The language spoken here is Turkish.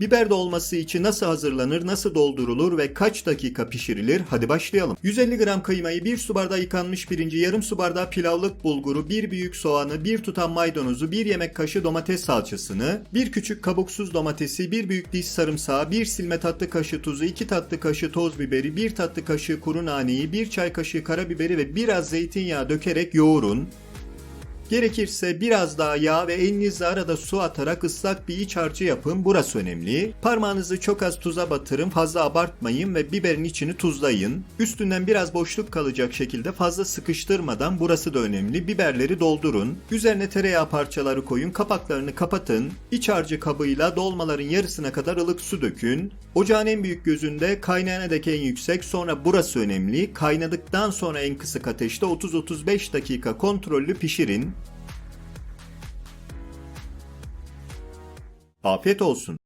Biber dolması için nasıl hazırlanır, nasıl doldurulur ve kaç dakika pişirilir? Hadi başlayalım. 150 gram kıymayı, 1 su bardağı yıkanmış pirinci, yarım su bardağı pilavlık bulguru, 1 büyük soğanı, 1 tutam maydanozu, 1 yemek kaşığı domates salçasını, 1 küçük kabuksuz domatesi, 1 büyük diş sarımsağı, 1 silme tatlı kaşığı tuzu, 2 tatlı kaşığı toz biberi, 1 tatlı kaşığı kuru naneyi, 1 çay kaşığı karabiberi ve biraz zeytinyağı dökerek yoğurun. Gerekirse biraz daha yağ ve elinizle arada su atarak ıslak bir iç harcı yapın. Burası önemli. Parmağınızı çok az tuza batırın. Fazla abartmayın ve biberin içini tuzlayın. Üstünden biraz boşluk kalacak şekilde fazla sıkıştırmadan burası da önemli. Biberleri doldurun. Üzerine tereyağı parçaları koyun. Kapaklarını kapatın. İç harcı kabıyla dolmaların yarısına kadar ılık su dökün. Ocağın en büyük gözünde kaynayana dek en yüksek. Sonra burası önemli. Kaynadıktan sonra en kısık ateşte 30-35 dakika kontrollü pişirin. Afiyet olsun.